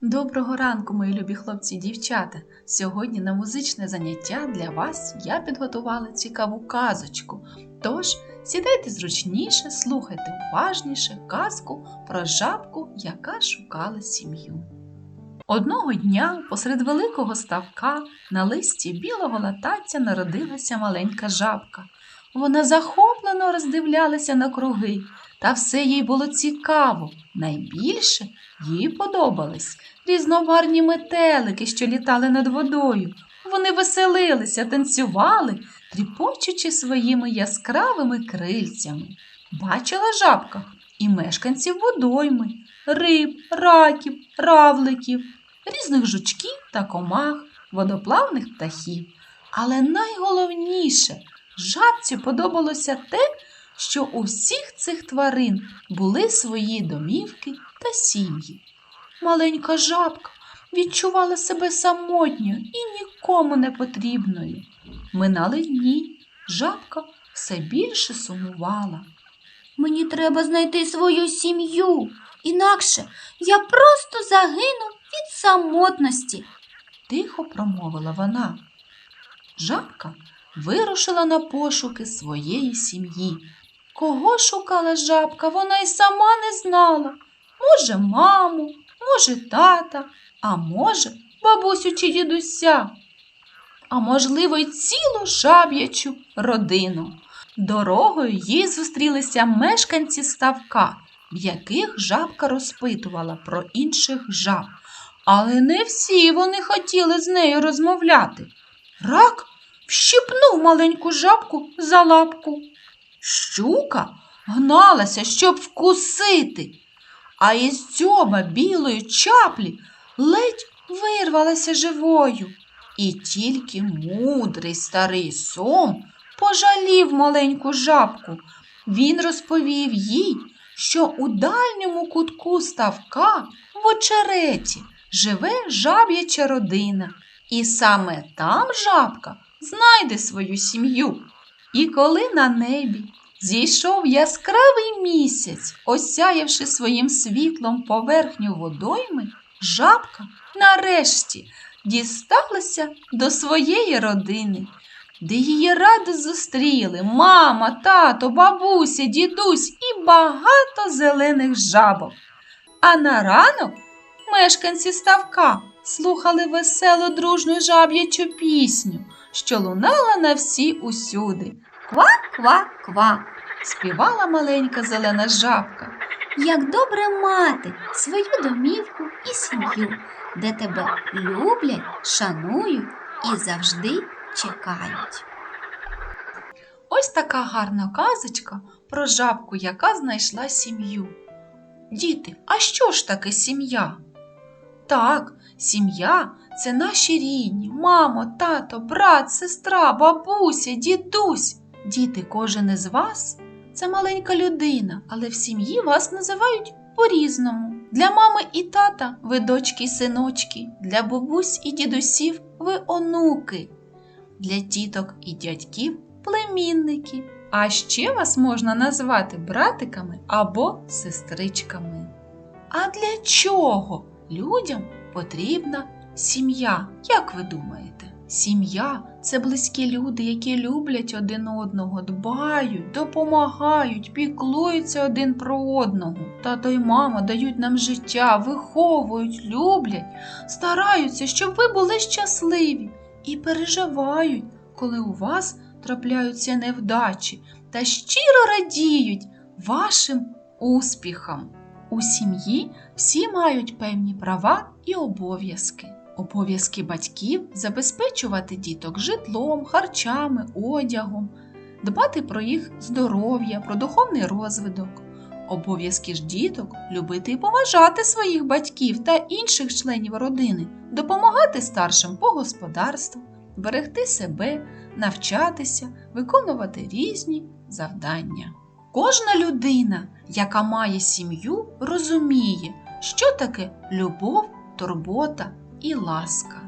Доброго ранку, мої любі хлопці і дівчата! Сьогодні на музичне заняття для вас я підготувала цікаву казочку. Тож сідайте зручніше, слухайте уважніше казку про жабку, яка шукала сім'ю. Одного дня посеред великого ставка на листі білого латаця народилася маленька жабка. Вона захоплено роздивлялася на круги, та все їй було цікаво. Найбільше їй подобались різнобарні метелики, що літали над водою. Вони веселилися, танцювали, тріпочучи своїми яскравими крильцями. Бачила жабка і мешканців водойми, риб, раків, равликів, різних жучків та комах, водоплавних птахів. Але найголовніше жабці подобалося те, що у всіх цих тварин були свої домівки та сім'ї. Маленька жабка відчувала себе самотньою і нікому не потрібною. Минали дні, жабка все більше сумувала. Мені треба знайти свою сім'ю, інакше я просто загину від самотності. Тихо промовила вона. Жабка вирушила на пошуки своєї сім'ї. Кого шукала жабка, вона й сама не знала. Може, маму, може, тата, а може, бабусю чи дідуся, а можливо, й цілу жаб'ячу родину. Дорогою їй зустрілися мешканці ставка, в яких жабка розпитувала про інших жаб. Але не всі вони хотіли з нею розмовляти. Рак вщипнув маленьку жабку за лапку. Щука гналася, щоб вкусити, а із дзьоба білої чаплі ледь вирвалася живою. І тільки мудрий старий сом пожалів маленьку жабку. Він розповів їй, що у дальньому кутку ставка в очереті живе жаб'яча родина, і саме там жабка знайде свою сім'ю. І коли на небі зійшов яскравий місяць, осяявши своїм світлом поверхню водойми, жабка нарешті дісталася до своєї родини, де її радо зустріли мама, тато, бабуся, дідусь і багато зелених жабок. А на ранок мешканці ставка слухали веселу дружну жаб'ячу пісню, що лунала на всі усюди. Ква-ква-ква, співала маленька зелена жабка. Як добре мати свою домівку і сім'ю, де тебе люблять, шанують і завжди чекають. Ось така гарна казочка про жабку, яка знайшла сім'ю. Діти, а що ж таке сім'я? Так, сім'я це наші рідні, мамо, тато, брат, сестра, бабуся, дідусь. Діти, кожен із вас це маленька людина, але в сім'ї вас називають по-різному. Для мами і тата ви дочки й синочки, для бабусь і дідусів ви онуки, для тіток і дядьків племінники. А ще вас можна назвати братиками або сестричками. А для чого людям потрібна сім'я? Як ви думаєте? Сім'я це близькі люди, які люблять один одного, дбають, допомагають, піклуються один про одного. Тато й мама дають нам життя, виховують, люблять, стараються, щоб ви були щасливі і переживають, коли у вас трапляються невдачі та щиро радіють вашим успіхам. У сім'ї всі мають певні права і обов'язки. Обов'язки батьків забезпечувати діток житлом, харчами, одягом, дбати про їх здоров'я, про духовний розвиток. Обов'язки ж діток любити і поважати своїх батьків та інших членів родини, допомагати старшим по господарству, берегти себе, навчатися, виконувати різні завдання. Кожна людина, яка має сім'ю, розуміє, що таке любов, турбота і ласка.